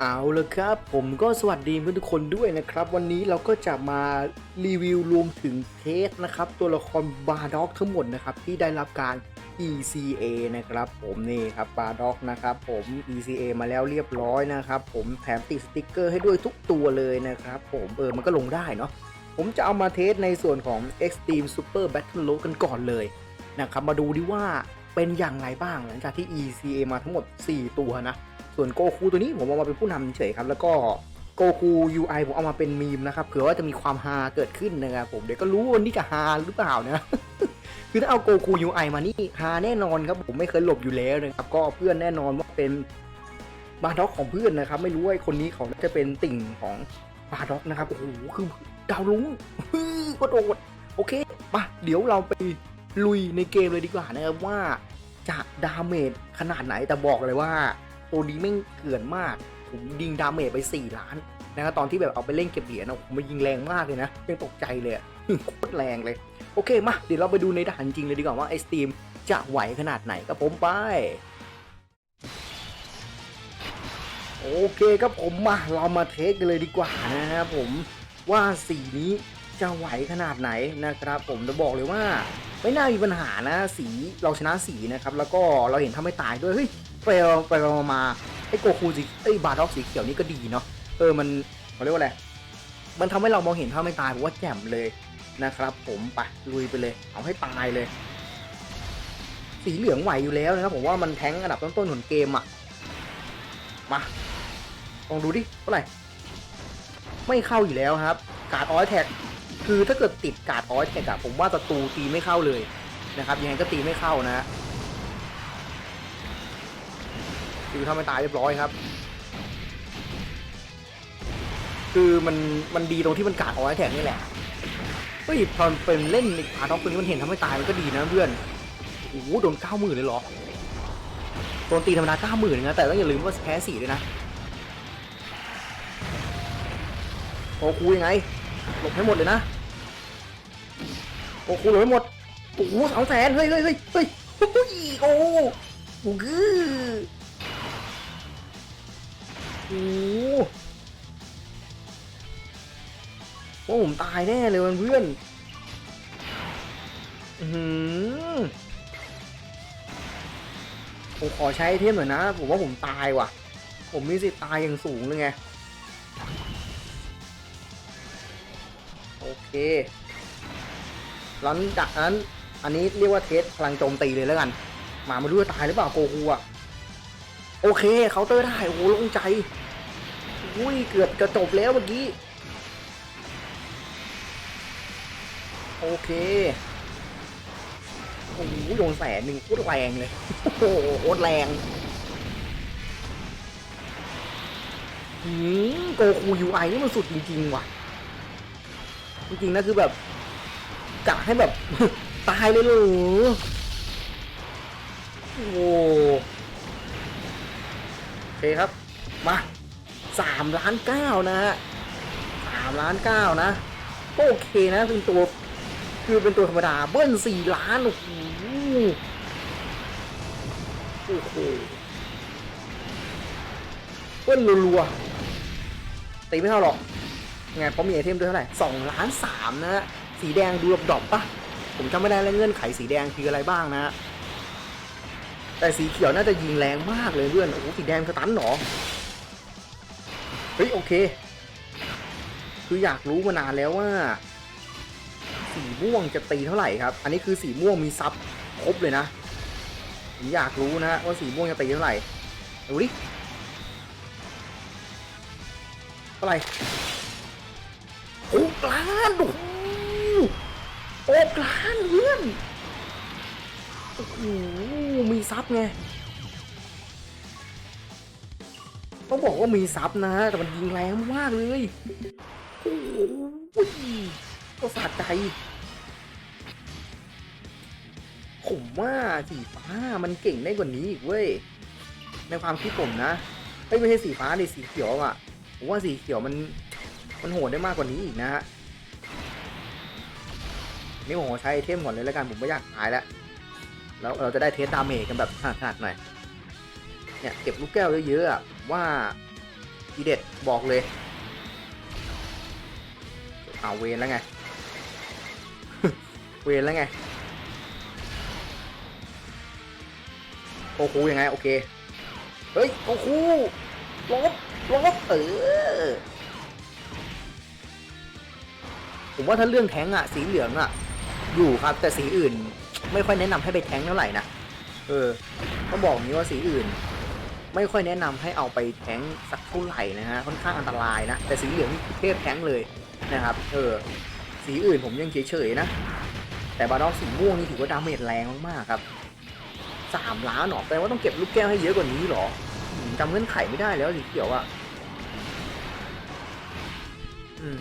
เอาละครับผมก็สวัสดีเพื่อนทุกคนด้วยนะครับ วันนี้เราก็จะมารีวิวรวมถึงเทสนะครับ ตัวละครบาร์ด็อกทั้งหมดนะครับที่ได้รับการ ECA นะครับผมนี่ครับบาร์ด็อกนะครับผม ECA มาแล้วเรียบร้อยนะครับผมแถมติดสติกเกอร์ให้ด้วยทุกตัวเลยนะครับผมเออมันก็ลงได้เนาะผมจะเอามาเทสในส่วนของ Extreme Super Battle Road กันก่อนเลยนะครับมาดูดิว่าเป็นอย่างไรบ้างหลังจากที่ ECA มาทั้งหมด 4 ตัวนะ ส่วนโกคูตัวนี้ผมเอามาเป็นผู้นำเฉยครับ แล้วก็โกคู UI ผมเอามาเป็นมีมนะครับเผื่อว่าจะมีความฮาเกิดขึ้นนะครับผมเดี๋ยวก็รู้วันนี้จะฮาหรือเปล่านะคือถ้าเอาโกคู UI มานี่ฮาแน่นอนครับผมไม่เคยหลบอยู่แล้วนะครับก็เพื่อนแน่นอนว่าเป็นบาร์ด็อกของเพื่อนนะครับ ไม่รู้ว่าคนนี้เขาจะเป็นติ่งของบาร์ด็อกนะครับโอ้โหคือดาวลุ้งกระโดดโอเคมาเดี๋ยวเราไปลุยในเกมเลยดีกว่านะครับว่าจะดาเมจขนาดไหนแต่บอกเลยว่า ตัวนี้ไม่งเถื่อนมาก ผมยิงดาเมจไป 4 ล้านนะครับตอนที่แบบเอาไปเล่นเก็บเหรียญนะผมมายิงแรงมากเลยนะยังตกใจเลยโคตรแรงเลย โอเคมาเดี๋ยวเราไปดูในด่านจริงเลยดีกว่าว่าไอสตีมจะไหวขนาดไหนกับผมไปโอเคครับผมมาเรามาเทสกันเลยดีกว่านะครับผมว่าสีนี้จะไหวขนาดไหนนะครับ ผมจะบอกเลยว่า ไม่น่ามีปัญหานะสีเราชนะสีนะครับ แล้วก็เราเห็นถ้าไม่ตายด้วยเฮ้ย ไปเอาไปมาไอ้โกคูสีไอ้บาร์ด็อกสีเขียวนี่ก็ดีเนาะเออมันเขาเรียกว่าอะไรมันทำให้เรามองเห็นถ้าไม่ตายผมว่าแจ่มเลยนะครับ ผมไปลุยไปเลย เอาให้ตายเลย สีเหลืองไหวอยู่แล้วนะครับผมว่ามันแทงอันดับต้นๆของเกมอะมาลองดูดิเท่าไหร่ไม่เข้าอยู่แล้วครับ การ์ดออยแท็กคือถ้าเกิดติดการ์ดออยแท็กอะผมว่าศัตรูตีไม่เข้าเลยนะครับยังไงก็ตีไม่เข้านะ คือถ้าไม่ตายเรียบร้อยครับ คือมันมันดีตรงที่มันกาดออยแท็กนี่แหละเฮ้ยพอเป็นเล่นพาร์ทอฟตัวนี้มันเห็นทำให้ตายมันก็ดีนะเพื่อนโอ้โหโดนเก้าหมื่นเลยเหรอโดนตีธรรมดาเก้าหมื่นนะแต่ต้องอย่าลืมว่าแพ้สี่ด้วยนะโอ้คูยังไงหลบให้หมดเลยนะโอ้โหหลบให้หมดโอ้โหสองแสนเฮ้ยเฮ้ยเฮ้ยเฮ้ยโอ้โหโอ้โหโอ้ โอ้โหผมตายแน่เลยเพื่อนอือหือผมขอใช้เทมหน่อยนะ ผมว่าผมตายว่ะ ผมมีสิทธิ์ตายอย่างสูงเลยไง โอเคหลังจากนั้น อันนี้เรียกว่าเทสพลังโจมตีเลยแล้วกันมามาดูว่าตายหรือเปล่าโกคูอะ โอเคเคาน์เตอร์ได้โอ้โหลงใจอุ้ยเกือบจะจบแล้วเมื่อกี้ โอเคโอ้โหโดนแสนหนึ่งโคตรแรงเลยโอ้โหโคตรแรงหืมโกคูยูไอนี่มันสุดจริงๆว่ะ จริงๆนะคือแบบกะให้แบบ ตายเลยเหรอโอ้ คครับ มาสามล้านเก้านะฮะสามล้านเก้านะก็โอเคนะเป็นตัวคือเป็นตัวธรรมดาเบิ้ลสี่ล้านโอ้โหโอ้โหเบิ้ลรัวๆตีไม่เท่าหรอกไงเพราะมีไอเทมด้วยเท่าไหร่สองล้านสามนะฮะสีแดงดูดรอปปะผมจำไม่ได้แล้วเงื่อนไขสีแดงคืออะไรบ้างนะฮะ แต่สีเขียวน่าจะยิงแรงมากเลยเพื่อน โอ้โหสีแดงสตันเหรอ เฮ้ยโอเค คืออยากรู้มานานแล้วว่า สีม่วงจะตีเท่าไหร่ครับ อันนี้คือสีม่วงมีซับครบเลยนะ ผมอยากรู้นะว่าสีม่วงจะตีเท่าไหร่ ดูดิเท่าไหร่โอ้กล้านโอ้โหโอ้กล้านเพื่อน โอ้โห ซับไงต้องบอกว่ามีซับนะ แต่มันยิงแรงมากเลยโอ้โหก็สะใจ ผมว่าสีฟ้ามันเก่งได้กว่านี้อีกเว้ย ในความคิดผมนะเฮ้ยไม่ใช่สีฟ้าดิสีเขียวอะผมว่าสีเขียวมันมันโหดได้มากกว่านี้อีกนะฮะนี่ผมใช้ไอเทมก่อนเลยแล้วกันผมไม่อยากตายแล้ว แล้วเราจะได้เทสดาเมจกันแบบขนาดๆหน่อยเนี่ยเก็บลูกแก้วเยอะๆว่าทีเด็ดบอกเลย เอาเวนแล้วไง เวนแล้วไง โอ้โหยังไง โอเค เฮ้ย โอ้โหลบลบเออ ผมว่าถ้าเรื่องแทงอะสีเหลืองอะอยู่ครับ แต่สีอื่น ไม่ค่อยแนะนำให้ไปแทงเท่าไหร่นะเออต้องบอกนี้ว่าสีอื่น ไม่ค่อยแนะนำให้เอาไปแทงสักเท่าไหร่นะฮะค่อนข้างอันตรายนะแต่สีเหลืองนี่เทพแทงเลยนะครับเออสีอื่นผมยังเฉยๆนะแต่บาดอกสีม่วงนี่ถือว่าดาเมจแรงมากๆครับสามล้านหรอแปลว่าต้องเก็บลูกแก้วให้เยอะกว่านี้หรอจำเงื่อนไขไม่ได้แล้วสีเขียวอะอืม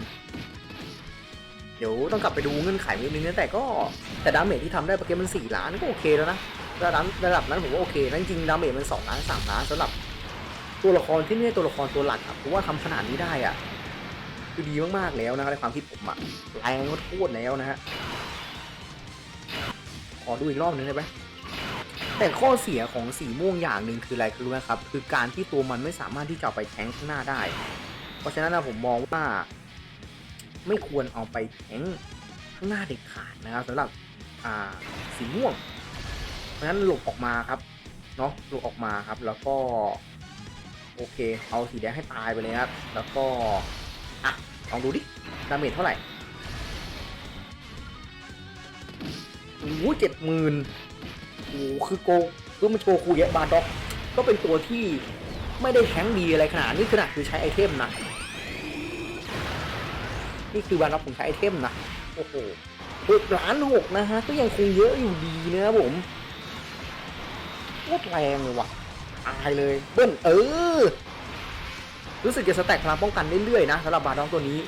ดี๋ยวต้องกลับไปดูเงื่อนไขนิดนึงนะแต่ก็แต่ดาเมจที่ทำได้เกี้มันสี่ล้านก็โอเคแล้วนะระดับระดับนั้นผมว่าโอเคนะจริงดาเมจมันสองล้านสามล้านสำหรับตัวละครที่ไม่ใช่ตัวละครตัวหลักอะผมว่าทำขนาดนี้ได้อะคือดีมากๆแล้วนะครับในความคิดผมอะแรงโคตรแล้วนะฮะขอดูอีกรอบนึงได้ไหมแต่ข้อเสียของสีม่วงอย่างหนึ่งคืออะไรคือรู้ไหมครับ คือการที่ตัวมันไม่สามารถที่จะไปแทงข้างหน้าได้ เพราะฉะนั้นนะผมมองว่า ไม่ควรเอาไปแทงข้างหน้าเด็ดขาดนะครับสำหรับอ่าสีม่วง เพราะฉะนั้นหลบออกมาครับเนาะหลบออกมาครับแล้วก็ โอเค เอาสีแดงให้ตายไปเลยครับ แล้วก็อะลองดูดิดาเมจเท่าไหร่โอ้โหเจ็ดหมื่นโอ้คือโกคือมันโชว์คูเยอะบาด็อก ก็เป็นตัวที่ไม่ได้แทงดีอะไรขนาดนี้ขนาดคือใช้ไอเทมนะ นี่คือบาร์ล็อกผมใช้ไอเทมนะ โอ้โหหกล้านหกนะฮะ ก็ยังคงเยอะอยู่ดีนะครับผมโคตรแรงเลยว่ะตายเลยเบิ้ลเออ รู้สึกจะสแต็กพลังป้องกันเรื่อยๆนะสำหรับบาร์ล็อกตัวนี้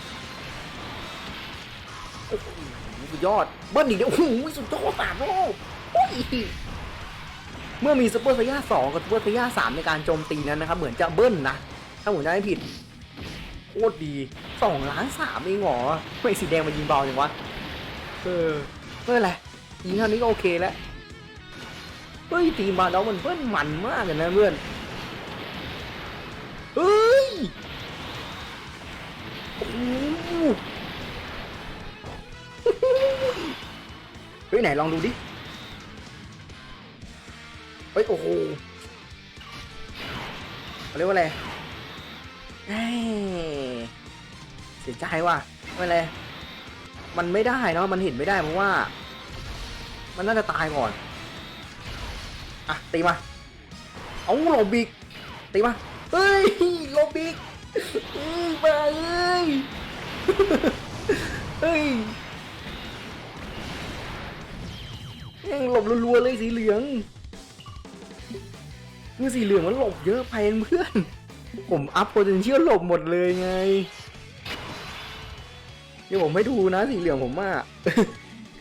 โอ้โหสุดยอด เบิ้ลอีกแล้วโอ้โหสุดยอดสามรอบโอ้ยเมื่อมีซูเปอร์ไซย่าสองกับซูเปอร์ไซย่าสามในการโจมตีนั้นนะครับ เหมือนจะเบิ้ลนะ ถ้าผมจำไม่ผิด คตรดีสองล้านสามเองหรอไม่สีแดงมันยิงเบาจังวะเออไม่เป็นไรยิงเท่านี้ก็โอเคแล้วเฮ้ยทีมบาดอมันเบิ้ลมันมากเลยนะเพื่อนเฮ้ยโอ้เฮ้ยไหนลองดูดิเฮ้ยโอ้โหเรียกว่าอะไร เสียใจว่ะไม่เป็นไรมันไม่ได้เนาะมันเห็นไม่ได้เพราะว่า มันน่าจะตายก่อน อะ ตีมา เอาโลบิก ตีมา เฮ้ยโลบิกมาเอ้ยเฮ้ยแม่งหลบรัวๆเลยสีเหลืองคือสีเหลืองมันหลบเยอะไปเพื่อน ผมอัพ potential หลบหมดเลยไง เดี๋ยวผมไม่ดูนะสีเหลืองผมว่า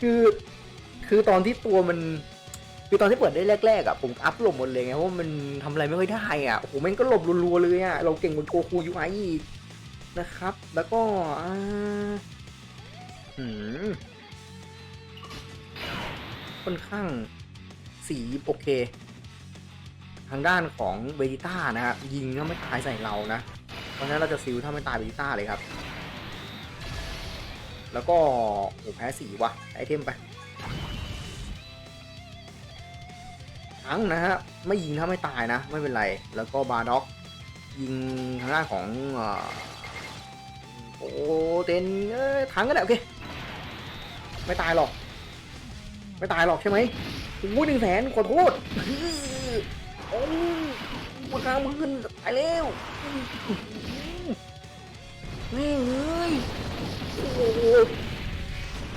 คือ คือตอนที่ตัวมัน คือตอนที่เปิดได้แรกๆอะผมอัพหลบหมดเลยไงเพราะว่ามันทำอะไรไม่ค่อยได้อะ โอ้โหแม่งก็หลบรัวๆเลยอะ เราเก่งกว่าโกคูยูไออีกนะครับ แล้วก็อ่าหืมค่อนข้างสีโอเคทางด้านของเวจิต้านะฮะยิงก็ไม่ตายใส่เรานะ เพราะฉะนั้นเราจะซิลถ้าไม่ตายเวจิต้าเลยครับ แล้วก็โอ้แพ้สีวะไอเทมไปทั้งนะฮะไม่ยิงถ้าไม่ตายนะ ไม่เป็นไร แล้วก็บาร์ด็อก ยิงทางด้านของอโอ้เตนทั้งก็ได้โอเคไม่ตายหรอก ไม่ตายหรอกใช่ไหมโอ้หนึ่งแสนขอโทษ โอ้ราคามันขึ้นตายแล้วแม่เอ้ยโอ้โห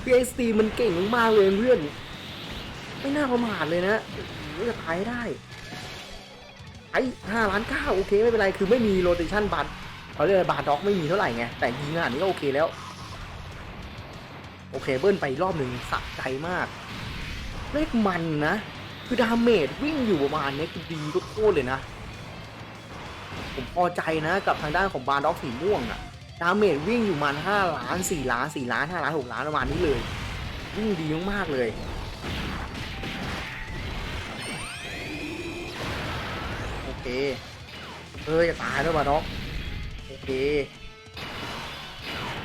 พีไอซีมันเก่งมากเลยเพื่อน ไม่น่าประมาทเลยนะจะตายได้ไอ้ห้าล้านเก้าโอเคไม่เป็นไร คือไม่มีโรเตชันบัตเขาเรียกบาร์ด็อกไม่มีเท่าไหร่ไง แต่ยิงอะนี้ก็โอเคแล้ว โอเคเบิ้ลไปรอบหนึ่งสะใจมาก เลขมันนะ คือดาเมจวิ่งอยู่ประมาณนี้คือดีก็โคตรเลยนะ ผมพอใจนะกับทางด้านของบาร์ด็อกสีม่วงอะดาเมจวิ่งอยู่ประมาณห้าล้านสี่ล้านสี่ล้านห้าล้านหกล้านประมาณนี้เลย วิ่งดีมากๆเลยโอเคเอออย่าตายด้วบาร์ด็อกเค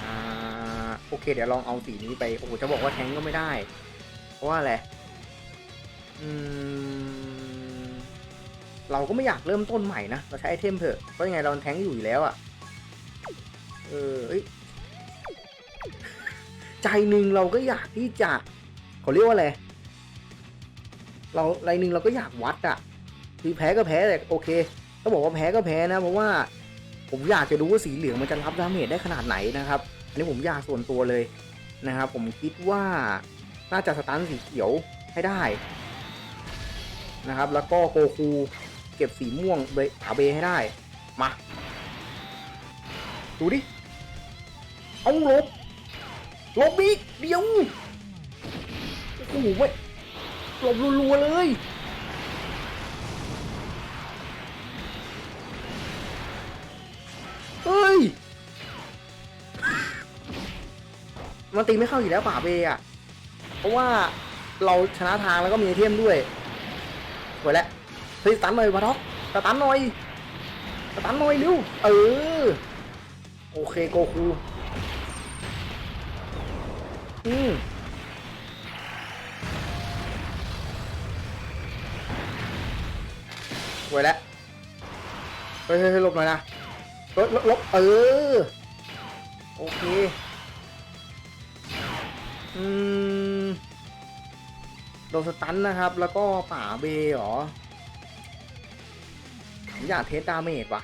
อ่าโอเคเดี๋ยวลองเอาสีนี้ไปโอ้โหจะบอกว่าแทงก็ไม่ได้ เพราะว่าอะไร อืมเราก็ไม่อยากเริ่มต้นใหม่นะ เราใช้ไอเทมเถอะ เพราะยังไงเราแทงอยู่อยู่แล้วอะ่ะ เออเอ้ยใจหนึ่งเราก็อยากที่จะเขาเรียกว่าอะไร เราไรหนึ่งเราก็อยากวัดอะคือแพ้ก็แพ้แต่โอเคต้องบอกว่าแพ้ก็แพ้นะ เพราะว่าผมอยากจะดูว่าสีเหลืองมันจะรับดาเมจได้ขนาดไหนนะครับ อันนี้ผมอยากส่วนตัวเลยนะครับ ผมคิดว่าน่าจะสตันสีเขียวให้ได้ นะครับ แล้วก็โกคูเก็บสีม่วงเบขาเบให้ได้ มา ดูดิ เอาลบ ลบอีกเดียว โอ้โหไม่หลบรัวๆเลย เฮ้ย มันตีไม่เข้าอยู่แล้วป่าเบอะ เพราะว่าเราชนะทางแล้วก็มีไอเทมด้วย สวยแล้วเฮ้ยสตันหน่อยวะท็อกสตันหน่อยสตันหน่อยเร็วเออโอเคโกคูอืมสวยแล้วเฮ้ยเฮ้ยลบหน่อยนะลบลบเออ โอเค อืม โดนสตันนะครับ แล้วก็ป่าเบเหรอผมอยากเทสดาเมจว่ะ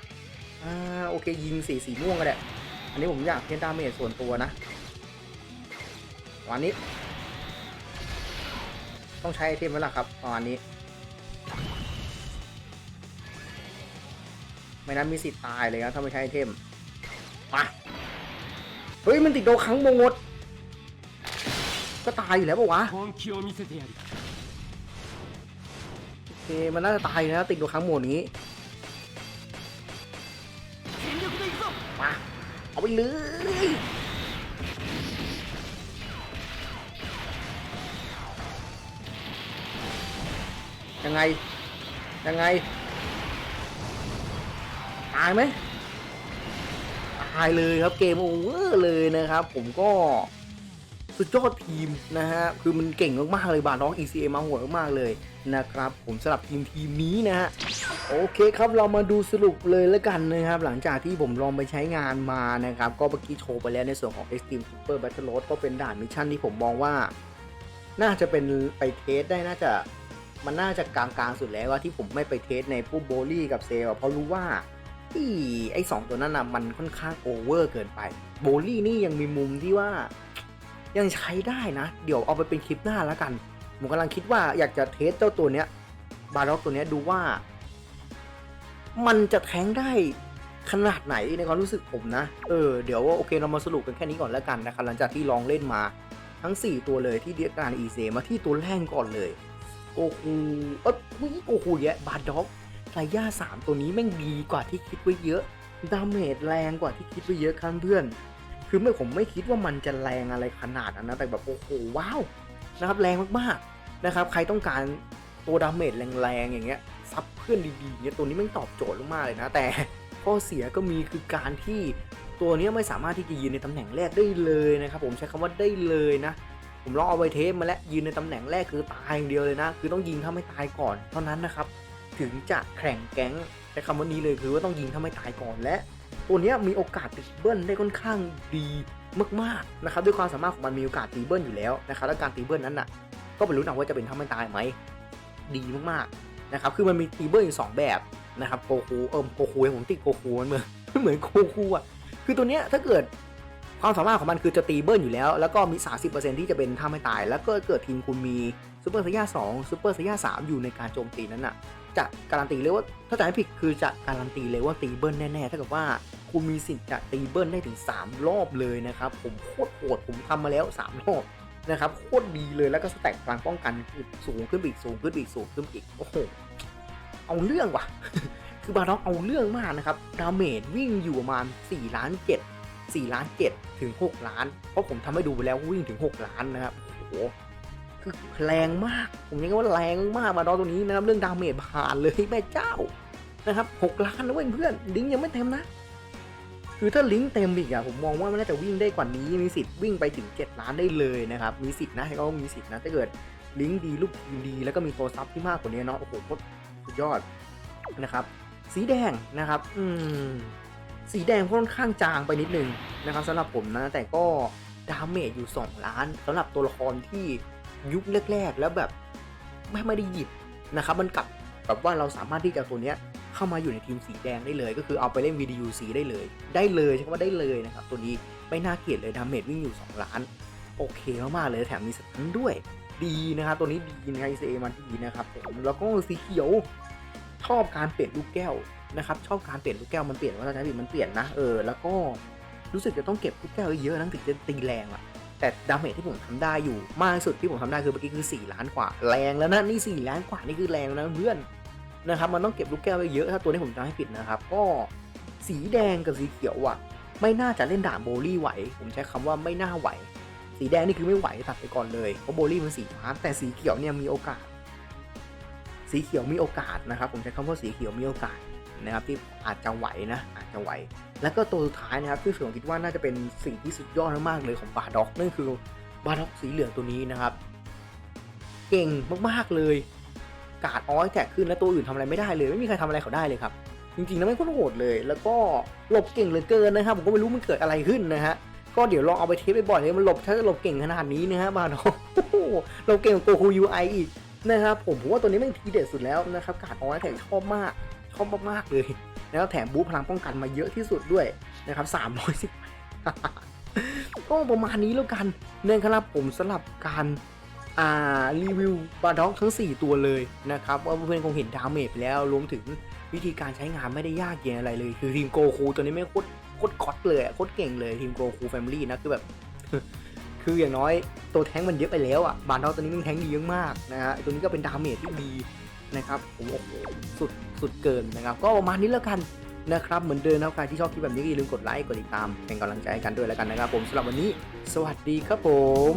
อ่าโอเคยิงสีสีม่วงก็ได้ อันนี้ผมอยากเทสดาเมจส่วนตัวนะ วันนี้ ต้องใช้ไอเทมไว้ละครับประมาณนี้ ไม่นั้นมีสิทธิ์ตายเลยครับถ้าไม่ใช้ไอเทม มา เฮ้ยมันติดโดครั้งโมงด ก็ตายอยู่แล้วปะวะ คมันน่าจะตายนะติดตัวครั้งหมดนี้มาเอาไปเลยยังไง ยังไง ตายไหมตายเลยครับเกมโอเวอร์เลยนะครับ ผมก็ สุดยอดทีมนะฮะ คือมันเก่งมากๆเลยบาร์น้อง ECA มาโหดมากๆเลยนะครับ ผมสลับทีมทีมนี้นะฮะ โอเคครับเรามาดูสรุปเลยแล้วกันนะครับ หลังจากที่ผมลองไปใช้งานมานะครับ ก็เมื่อกี้โชว์ไปแล้วในส่วนของ Extreme Super Battle Road ก็เป็นด่านมิชชั่นที่ผมมองว่า น่าจะเป็นไปเทสได้น่าจะมันน่าจะกลางๆสุดแล้วว่าที่ผมไม่ไปเทสในพวกโบลี่กับเซลเพราะรู้ว่าที่ไอ้สองตัวนั้นนะมันค่อนข้างโอเวอร์เกินไป โบลี่นี่ยังมีมุมที่ว่า ยังใช้ได้นะ เดี๋ยวเอาไปเป็นคลิปหน้าแล้วกันผมกำลังคิดว่าอยากจะเทสเจ้าตัวเนี้ยบาร็อกตัวเนี้ยดูว่า มันจะแทงได้ขนาดไหนในความรู้สึกผมนะ เออ เดี๋ยวโอเคเรามาสรุปกันแค่นี้ก่อนแล้วกันนะครับหลังจากที่ลองเล่นมาทั้ง 4 ตัวเลยที่เดียการอีเซมาที่ตัวแรกก่อนเลยโกคูเอ้ยโกคูแยะบาด็อกไซย่าสามตัวนี้แม่งดีกว่าที่คิดไว้เยอะดาเมจแรงกว่าที่คิดไว้เยอะครับเพื่อน คือไม่ผมไม่คิดว่ามันจะแรงอะไรขนาดนั้นนะแต่แบบโอ้โหว้าวนะครับแรงมากๆนะครับ ใครต้องการตัวดาเมจแรงๆอย่างเงี้ยซับเพื่อนดีๆเนี่ยตัวนี้แม่ตอบโจทย์มากเลยนะ แต่ข้อเสียก็มีคือการที่ตัวเนี้ยไม่สามารถที่จะยืนในตำแหน่งแรกได้เลยนะครับผมใช้คำว่าได้เลยนะ ผมลองเอาไว้เทสมาแล้วยืนในตำแหน่งแรกคือตายอย่างเดียวเลยนะ คือต้องยิงถ้าไม่ตายก่อน เท่านั้นนะครับ ถึงจะแข่งแก๊งใช้คำว่านี้เลยคือว่าต้องยิงถ้าไม่ตายก่อนและ ตัวนี้มีโอกาสติดเบิ้ลได้ค่อนข้างดีมากๆนะครับด้วยความสามารถของมันมีโอกาสตีเบิ้ลอยู่แล้วนะครับและการตีเบิ้ลนั้นน่ะ ก็ไม่รู้นะว่าจะเป็นถ้าไม่ตายไหมดีมากๆนะครับคือมันมีตีเบิ้ลอยู่สองแบบนะครับโกคูเอิมโกคูผมติดโกคูมันเหมือนเหมือนโกคูอะคือตัวเนี้ยถ้าเกิดความสามารถของมันคือจะตีเบิ้ลอยู่แล้ว แล้วก็มี 30%ที่จะเป็นถ้าไม่ตาย แล้วก็เกิดทีมคุณมีซูเปอร์ไซย่า2ซูเปอร์ไซย่า3อยู่ในการโจมตีนั้นน่ะ จะการันตีเลยว่าถ้าจำไม่ผิดคือจะการันตีเลยว่าตีเบิ้ลแน่ๆถ้าเกิดว่า คุณมีสิทธิ์จะตีเบิ้ลได้ถึง 3 รอบเลยนะครับผมโคตรโหดผมทำมาแล้ว 3 รอบนะครับโคตรดีเลยแล้วก็สแต็กพลังป้องกันคือสูงขึ้นอีกสูงขึ้นอีกสูงขึ้นอีกโอ้โหเอาเรื่องว่ะ คือบาร็อกเอาเรื่องมากนะครับดาเมจวิ่งอยู่ประมาณ4ล้าน7 4ล้าน7ถึง 6 ล้าน เพราะผมทำให้ดูไปแล้ววิ่งถึง 6 ล้านนะครับโอ้โหคือแรงมาก ผมยังว่าแรงมากมาดอตัวนี้นะครับเรื่องดาเมจผ่านเลยแม่เจ้านะครับหกล้านนะเว้ยเพื่อน ดิ้งยังไม่เต็มนะ คือถ้าลิงก์เต็มอีกอะผมมองว่ามันน่าจะวิ่งได้กว่านี้ มีสิทธิ์วิ่งไปถึง 7 ล้านได้เลยนะครับ มีสิทธิ์นะให้เขามีสิทธิ์นะถ้าเกิดลิงก์ดีลูกทีมดี แล้วก็มีตัวซับที่มากกว่านี้เนาะโอ้โหโคตรสุดยอดนะครับ สีแดงนะครับ อืมสีแดงค่อนข้างจางไปนิดนึงนะครับสำหรับผมนะ แต่ก็ดาเมจอยู่ 2 ล้านสำหรับตัวละครที่ยุคแรกๆ แล้วแบบไม่ไม่ได้หยิบนะครับ มันกลับแบบว่าเราสามารถที่จะตัวเนี้ย เข้ามาอยู่ในทีมสีแดงได้เลย ก็คือเอาไปเล่น VDUC ได้เลย ได้เลยใช่คำว่าได้เลยนะครับ ตัวนี้ไม่น่าเกลียดเลยดาเมจวิ่งอยู่ 2 ล้าน โอเคมากๆเลยแถมมีสตันด้วย ดีนะครับ ตัวนี้ดีนะครับ ECA มันดีนะครับผมแล้วก็สีเขียวชอบการเปลี่ยนลูกแก้วนะครับชอบการเปลี่ยนลูกแก้วมันเปลี่ยนว่าจะผิดมันเปลี่ยนนะเออแล้วก็รู้สึกจะต้องเก็บลูกแก้วเยอะๆนะถึงจะตีแรงอะแต่ดาเมจที่ผมทำได้อยู่มากที่สุดที่ผมทำได้คือเมื่อกี้คือ 4 ล้านกว่าแรงแล้วนะนี่ 4 ล้านกว่านี่คือแรงแล้วนะเพื่อน นะครับมันต้องเก็บลูกแก้วไว้เยอะถ้าตัวนี้ผมจำให้ผิดนะครับก็สีแดงกับสีเขียวอะไม่น่าจะเล่นด่านโบลี่ไหว ผมใช้คำว่าไม่น่าไหว สีแดงนี่คือไม่ไหวตัดไปก่อนเลยเพราะโบลี่มันสีฟ้าแต่สีเขียวเนี่ยมีโอกาส สีเขียวมีโอกาสนะครับ ผมใช้คำว่าสีเขียวมีโอกาสนะครับที่อาจจะไหวนะอาจจะไหว แล้วก็ตัวสุดท้ายนะครับที่ผมคิดว่าน่าจะเป็นสิ่งที่สุดยอดมากๆเลยของบาด็อกนั่นคือบาด็อกสีเหลืองตัวนี้นะครับ เก่งมากๆเลย กาดอ้อยแตกขึ้นแล้วตัวอื่นทำอะไรไม่ได้เลย ไม่มีใครทำอะไรเขาได้เลยครับ จริงๆแล้วไม่ก็โหดเลย แล้วก็หลบเก่งเหลือเกินนะครับ ผมก็ไม่รู้มันเกิดอะไรขึ้นนะฮะก็เดี๋ยวลองเอาไปเทสไปบ่อยเลยมันหลบถ้าหลบเก่งขนาดนี้นะฮะบาด็อกโอ้โหเราเก่งกว่าโกคูยูไออีกนะครับผมผมว่าตัวนี้แม่งทีเด็ดสุดแล้วนะครับการออนแทกชอบมากชอบมากๆเลยแล้วแถมบูพลังป้องกันมาเยอะที่สุดด้วยนะครับ310ก็ประมาณนี้แล้วกันเนะครับผมสำหรับการ อ่ารีวิวบาด็อกทั้ง 4 ตัวเลยนะครับว่าเพื่อนๆคงเห็นดาเมจไปแล้วรวมถึงวิธีการใช้งานไม่ได้ยากเย็นอะไรเลย คือทีมโกคูตัวนี้ไม่โคตรโคตรกอตเลยโคตรเก่งเลยทีมโกคูแฟมิลี่นะคือแบบ คืออย่างน้อยตัวแท้งมันเยอะไปแล้วอะบานดอกตัวนี้มันแท้งดีเยอะมากนะฮะตัวนี้ก็เป็นดาเมจที่ดีนะครับผมโอ้โหสุดสุดเกินนะครับ ก็ประมาณนี้แล้วกันนะครับเหมือนเดิมนะครับใครที่ชอบคลิปแบบนี้ก็อย่าลืมกดไลค์กดติดตามเป็นกำลังใจให้กันด้วยแล้วกันนะครับผมสำหรับวันนี้ สวัสดีครับผม